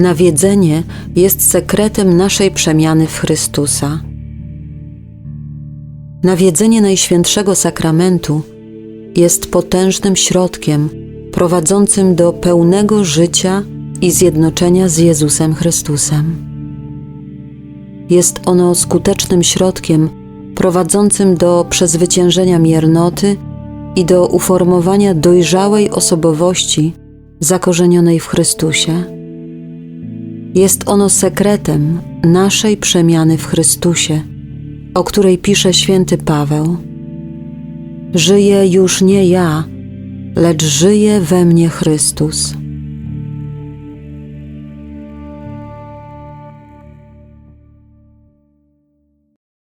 Nawiedzenie jest sekretem naszej przemiany w Chrystusa. Nawiedzenie Najświętszego Sakramentu jest potężnym środkiem prowadzącym do pełnego życia i zjednoczenia z Jezusem Chrystusem. Jest ono skutecznym środkiem prowadzącym do przezwyciężenia miernoty i do uformowania dojrzałej osobowości zakorzenionej w Chrystusie. Jest ono sekretem naszej przemiany w Chrystusie, o której pisze święty Paweł. Żyję już nie ja, lecz żyje we mnie Chrystus.